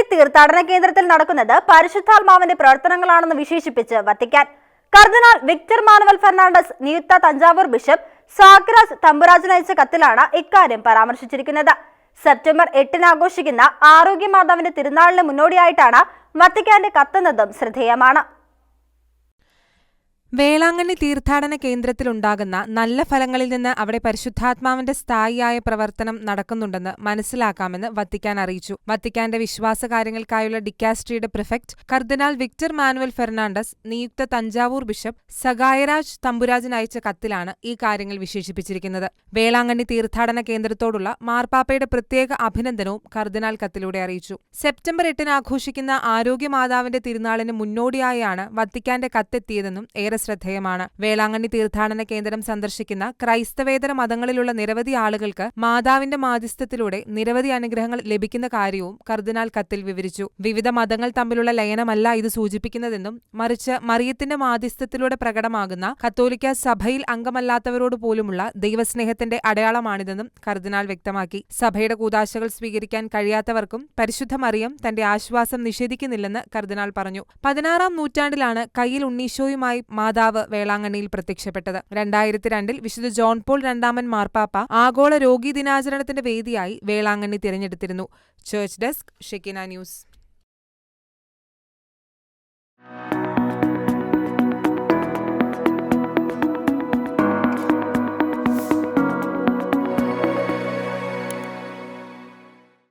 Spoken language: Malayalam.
വേളാങ്കണ്ണി തീർത്ഥാടന കേന്ദ്രത്തിൽ നടക്കുന്നത് പരിശുദ്ധാത്മാവിന്റെ പ്രവർത്തനങ്ങളാണെന്ന് വിശേഷിപ്പിച്ച് വത്തിക്കാൻ. കർദിനാൾ വിക്ടർ മാനുവൽ ഫെർണാണ്ടസ് നിയുക്ത തഞ്ചാവൂർ ബിഷപ്പ് സാഗ്രാസ് തമ്പുരാജൻ അയച്ച കത്തിലാണ് ഇക്കാര്യം പരാമർശിച്ചിരിക്കുന്നത്. സെപ്റ്റംബർ എട്ടിന് ആഘോഷിക്കുന്ന ആരോഗ്യമാതാവിന്റെ തിരുനാളിന് മുന്നോടിയായിട്ടാണ് വത്തിക്കാന്റെ കത്തെന്നതും ശ്രദ്ധേയമാണ്. വേളാങ്കണ്ണി തീർത്ഥാടന കേന്ദ്രത്തിലുണ്ടാകുന്ന നല്ല ഫലങ്ങളിൽ നിന്ന് അവിടെ പരിശുദ്ധാത്മാവിന്റെ സ്ഥായിയായ പ്രവർത്തനം നടക്കുന്നുണ്ടെന്ന് മനസ്സിലാക്കാമെന്ന് വത്തിക്കാൻ അറിയിച്ചു. വത്തിക്കാന്റെ വിശ്വാസ കാര്യങ്ങൾക്കായുള്ള ഡിക്കാസ്ട്രിയുടെ പ്രിഫക്ട് കർദിനാൾ വിക്ടർ മാനുവൽ ഫെർണാണ്ടസ് നിയുക്ത തഞ്ചാവൂർ ബിഷപ്പ് സഗായരാജ് തമ്പുരാജൻ അയച്ച കത്തിലാണ് ഈ കാര്യങ്ങൾ വിശേഷിപ്പിച്ചിരിക്കുന്നത്. വേളാങ്കണ്ണി തീർത്ഥാടന കേന്ദ്രത്തോടുള്ള മാർപ്പാപ്പയുടെ പ്രത്യേക അഭിനന്ദനവും കർദിനാൾ കത്തിലൂടെ അറിയിച്ചു. സെപ്റ്റംബർ എട്ടിന് ആഘോഷിക്കുന്ന ആരോഗ്യമാതാവിന്റെ തിരുനാളിന് മുന്നോടിയായാണ് വത്തിക്കാന്റെ കത്തെത്തിയതെന്നും ഏറെ ശ്രദ്ധേയമാണ്. വേളാങ്കണ്ണി തീർത്ഥാടന കേന്ദ്രം സന്ദർശിക്കുന്ന ക്രൈസ്തവേതര മതങ്ങളിലുള്ള നിരവധി ആളുകൾക്ക് മാതാവിന്റെ മാധ്യസ്ഥത്തിലൂടെ നിരവധി അനുഗ്രഹങ്ങൾ ലഭിക്കുന്ന കാര്യവും കർദിനാൾ കത്തിൽ വിവരിച്ചു. വിവിധ മതങ്ങൾ തമ്മിലുള്ള ലയനമല്ല ഇത് സൂചിപ്പിക്കുന്നതെന്നും മറിച്ച് മറിയത്തിന്റെ മാധ്യസ്ഥത്തിലൂടെ പ്രകടമാകുന്ന കത്തോലിക്ക സഭയിൽ അംഗമല്ലാത്തവരോട് പോലുമുള്ള ദൈവസ്നേഹത്തിന്റെ അടയാളമാണിതെന്നും കർദിനാൾ വ്യക്തമാക്കി. സഭയുടെ കൂതാശകൾ സ്വീകരിക്കാൻ കഴിയാത്തവർക്കും പരിശുദ്ധ മറിയം തന്റെ ആശ്വാസം നിഷേധിക്കുന്നില്ലെന്ന് കർദിനാൾ പറഞ്ഞു. പതിനാറാം നൂറ്റാണ്ടിലാണ് കയ്യിൽ ഉണ്ണീശോയുമായി മാതാവ് വേളാങ്കണ്ണിയിൽ പ്രത്യക്ഷപ്പെട്ടത്. രണ്ടായിരത്തി രണ്ടിൽ വിശുദ്ധ ജോൺ പോൾ രണ്ടാമൻ മാർപ്പാപ്പ ആഗോള രോഗീ ദിനാചരണത്തിന്റെ വേദിയായി Velankanni തിരഞ്ഞെടുത്തിരുന്നു. Church desk Shekinah news.